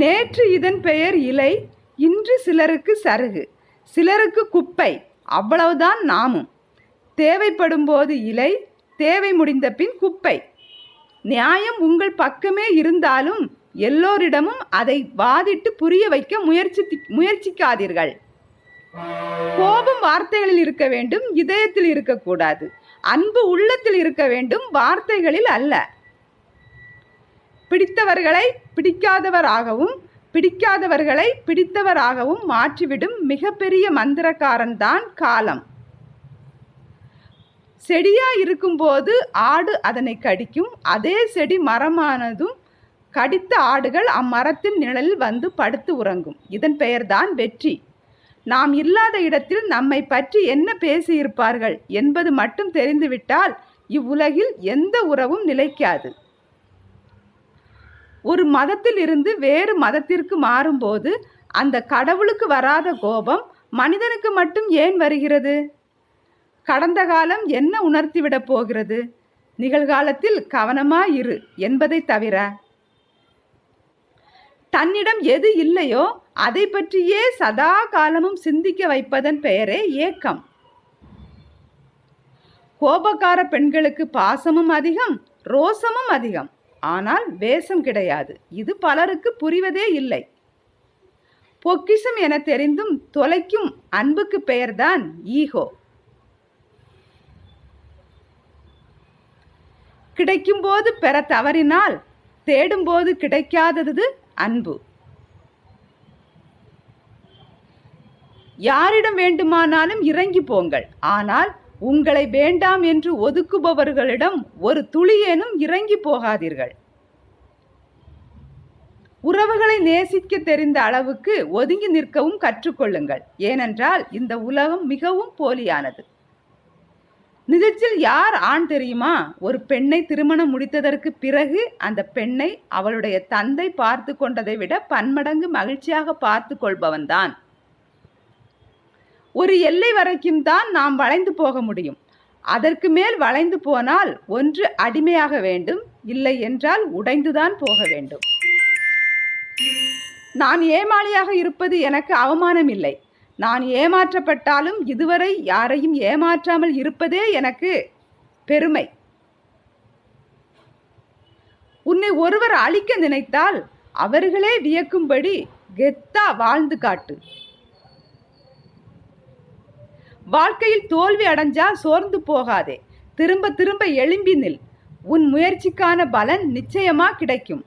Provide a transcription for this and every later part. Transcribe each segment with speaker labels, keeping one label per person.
Speaker 1: நேற்று இதன் பெயர் இலை இன்று சிலருக்கு சருகு சிலருக்கு குப்பை அவ்வளவுதான் நாமும். தேவைப்படும் போது இலை தேவை முடிந்த பின் குப்பை. நியாயம் உங்கள் பக்கமே இருந்தாலும் எல்லோரிடமும் அதை வாதிட்டு புரிய வைக்க முயற்சி முயற்சிக்காதீர்கள். கோபம் வார்த்தைகளில் இருக்க வேண்டும் இதயத்தில் இருக்கக்கூடாது. அன்பு உள்ளத்தில் இருக்க வேண்டும் வார்த்தைகளில் அல்ல. பிடித்தவர்களை பிடிக்காதவராகவும் பிடிக்காதவர்களை பிடித்தவராகவும் மாற்றிவிடும் மிகப்பெரிய மந்திரக்காரன் தான் காலம். செடியா இருக்கும்போது ஆடு அதனை கடிக்கும். அதே செடி மரமானதும் கடித்த ஆடுகள் அம்மரத்தின் நிழலில் வந்து படுத்து உறங்கும். இதன் பெயர்தான் வெற்றி. நாம் இல்லாத இடத்தில் நம்மை பற்றி என்ன பேசியிருப்பார்கள் என்பது மட்டும் தெரிந்துவிட்டால் இவ்வுலகில் எந்த உறவும் நிலைக்காது. ஒரு மதத்தில் இருந்து வேறு மதத்திற்கு மாறும்போது அந்த கடவுளுக்கு வராத கோபம் மனிதனுக்கு மட்டும் ஏன் வருகிறது? கடந்த காலம் என்ன உணர்த்திவிடப் போகிறது? நிகழ்காலத்தில் கவனமாயிரு என்பதை தவிர. தன்னிடம் எது இல்லையோ அதை பற்றியே சதா காலமும் சிந்திக்க வைப்பதன் பெயரே ஏக்கம். கோபக்கார பெண்களுக்கு பாசமும் அதிகம் ரோசமும் அதிகம். ஆனால் வேஷம் கிடையாது. இது பலருக்கு புரிவதே இல்லை. பொக்கிஷம் என தெரிந்தும் தொலைக்கும் அன்புக்கு பெயர்தான் ஈகோ. கிடைக்கும்போது பெற தவறினால் தேடும்போது கிடைக்காதது அன்பு. யாரிடம் வேண்டுமானாலும் இறங்கி போங்கள். ஆனால் உங்களை வேண்டாம் என்று ஒதுக்குபவர்களிடம் ஒரு துளியேனும் இறங்கி போகாதீர்கள். உறவுகளை நேசிக்க தெரிந்த அளவுக்கு ஒதுங்கி நிற்கவும் கற்றுக்கொள்ளுங்கள். ஏனென்றால் இந்த உலகம் மிகவும் போலியானது. நிஜத்தில் யார் ஆண் தெரியுமா? ஒரு பெண்ணை திருமணம் முடித்ததற்கு பிறகு அந்த பெண்ணை அவளுடைய தந்தை பார்த்து கொண்டதை விட பன்மடங்கு மகிழ்ச்சியாக பார்த்து கொள்பவன்தான். ஒரு எல்லை வரைக்கும் தான் நாம் வளைந்து போக முடியும். அதற்கு மேல் வளைந்து போனால் ஒன்று அடிமையாக வேண்டும் இல்லை என்றால் உடைந்துதான் போக வேண்டும். நான் ஏமாளியாக இருப்பது எனக்கு அவமானம் இல்லை. நான் ஏமாற்றப்பட்டாலும் இதுவரை யாரையும் ஏமாற்றாமல் இருப்பதே எனக்கு பெருமை. உன்னை ஒருவர் அழிக்க நினைத்தால் அவர்களே வியக்கும்படி கெத்தா வாழ்ந்து காட்டு. வாழ்க்கையில் தோல்வி அடைஞ்சா சோர்ந்து போகாதே. திரும்ப திரும்ப எழும்பி நில். உன் முயற்சிக்கான பலன் நிச்சயமா கிடைக்கும்.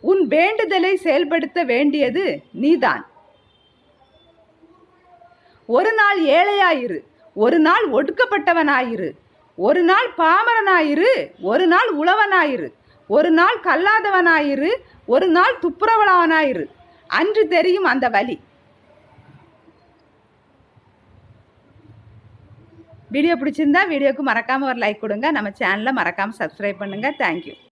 Speaker 1: உன் வேண்டுதலை செயல்படுத்த வேண்டியது நீதான். ஒரு நாள் ஏழையாயிரு. ஒரு நாள் ஒடுக்கப்பட்டவனாயிரு. ஒரு நாள் பாமரனாயிரு. ஒரு நாள் உழவனாயிரு. ஒரு நாள் கல்லாதவனாயிரு. ஒரு நாள் துப்புரவளவனாயிரு அன்று தெரியும் அந்த வழி வீடியோ பிடிச்சிருந்தா வீடியோக்கு மறக்காமல் ஒரு லைக் கொடுங்க. நம்ம சேனலை மறக்காமல் சப்ஸ்கிரைப் பண்ணுங்கள் தேங்க்யூ